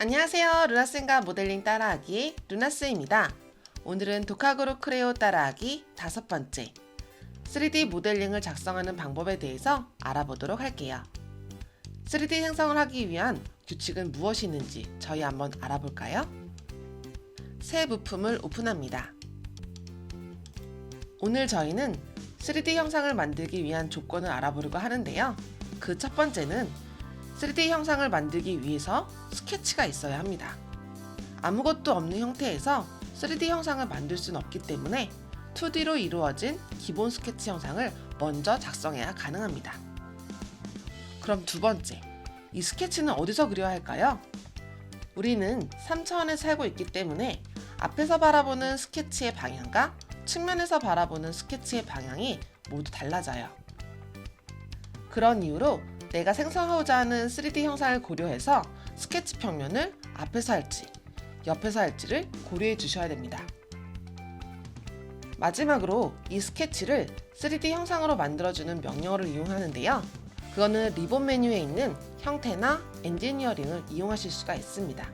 안녕하세요. 루나쌤과 모델링 따라하기 루나쌤입니다. 오늘은 독학으로 크레오 따라하기 다섯 번째 3D 모델링을 작성하는 방법에 대해서 알아보도록 할게요. 3D 생성을 하기 위한 규칙은 무엇이 있는지 저희 한번 알아볼까요? 새 부품을 오픈합니다. 오늘 저희는 3D 형상을 만들기 위한 조건을 알아보려고 하는데요. 그 첫 번째는 3D 형상을 만들기 위해서 스케치가 있어야 합니다. 아무것도 없는 형태에서 3D 형상을 만들 수는 없기 때문에 2D로 이루어진 기본 스케치 형상을 먼저 작성해야 가능합니다. 그럼 두 번째, 이 스케치는 어디서 그려야 할까요? 우리는 3차원에 살고 있기 때문에 앞에서 바라보는 스케치의 방향과 측면에서 바라보는 스케치의 방향이 모두 달라져요. 그런 이유로 내가 생성하고자 하는 3D 형상을 고려해서 스케치 평면을 앞에서 할지, 옆에서 할지를 고려해 주셔야 됩니다. 마지막으로 이 스케치를 3D 형상으로 만들어주는 명령어를 이용하는데요. 그거는 리본 메뉴에 있는 형태나 엔지니어링을 이용하실 수가 있습니다.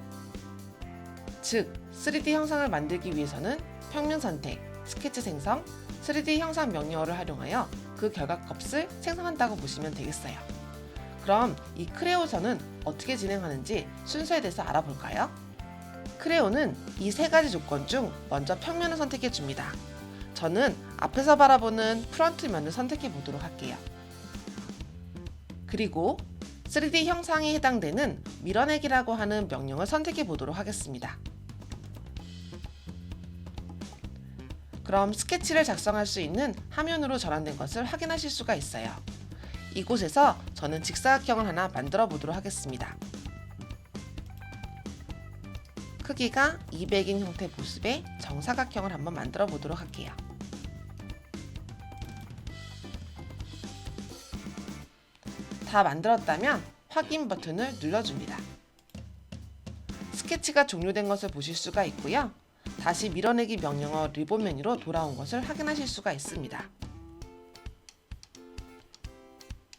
즉, 3D 형상을 만들기 위해서는 평면 선택, 스케치 생성, 3D 형상 명령어를 활용하여 그 결과 값을 생성한다고 보시면 되겠어요. 그럼 이 크레오선은 어떻게 진행하는지 순서에 대해서 알아볼까요? 크레오는 이 세 가지 조건 중 먼저 평면을 선택해 줍니다. 저는 앞에서 바라보는 프런트면을 선택해 보도록 할게요. 그리고 3D 형상에 해당되는 밀어내기라고 하는 명령을 선택해 보도록 하겠습니다. 그럼 스케치를 작성할 수 있는 화면으로 전환된 것을 확인하실 수가 있어요. 이곳에서 저는 직사각형을 하나 만들어 보도록 하겠습니다. 크기가 200인 형태 모습의 정사각형을 한번 만들어 보도록 할게요. 다 만들었다면 확인 버튼을 눌러줍니다. 스케치가 종료된 것을 보실 수가 있고요. 다시 밀어내기 명령어 리본 메뉴로 돌아온 것을 확인하실 수가 있습니다.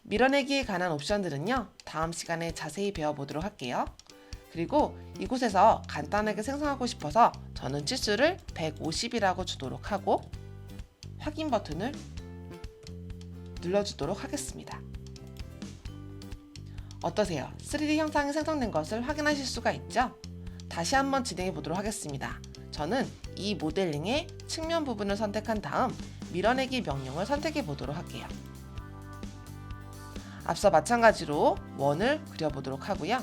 밀어내기에 관한 옵션들은요, 다음 시간에 자세히 배워보도록 할게요. 그리고 이곳에서 간단하게 생성하고 싶어서 저는 치수를 150이라고 주도록 하고 확인 버튼을 눌러주도록 하겠습니다. 어떠세요? 3D 형상이 생성된 것을 확인하실 수가 있죠? 다시 한번 진행해 보도록 하겠습니다. 저는 이 모델링의 측면 부분을 선택한 다음 밀어내기 명령을 선택해 보도록 할게요. 앞서 마찬가지로 원을 그려보도록 하고요.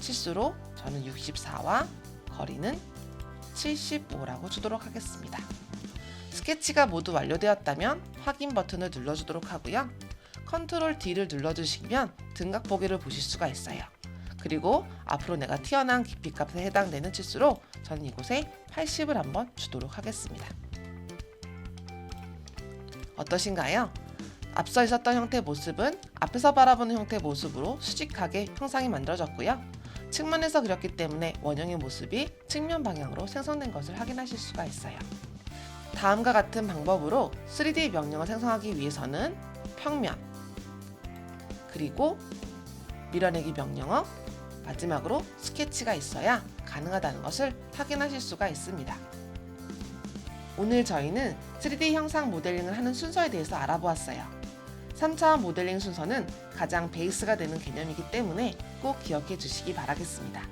치수로 저는 64와 거리는 75라고 주도록 하겠습니다. 스케치가 모두 완료되었다면 확인 버튼을 눌러주도록 하고요. 컨트롤 D를 눌러주시면 등각 보기를 보실 수가 있어요. 그리고 앞으로 내가 튀어나온 깊이 값에 해당되는 치수로 저는 이곳에 80을 한번 주도록 하겠습니다. 어떠신가요? 앞서 있었던 형태 모습은 앞에서 바라보는 형태 모습으로 수직하게 형상이 만들어졌고요. 측면에서 그렸기 때문에 원형의 모습이 측면 방향으로 생성된 것을 확인하실 수가 있어요. 다음과 같은 방법으로 3D 명령을 생성하기 위해서는 평면, 그리고 밀어내기 명령어, 마지막으로 스케치가 있어야 가능하다는 것을 확인하실 수가 있습니다. 오늘 저희는 3D 형상 모델링을 하는 순서에 대해서 알아보았어요. 3차원 모델링 순서는 가장 베이스가 되는 개념이기 때문에 꼭 기억해 주시기 바라겠습니다.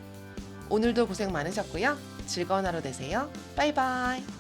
오늘도 고생 많으셨고요. 즐거운 하루 되세요. 바이바이.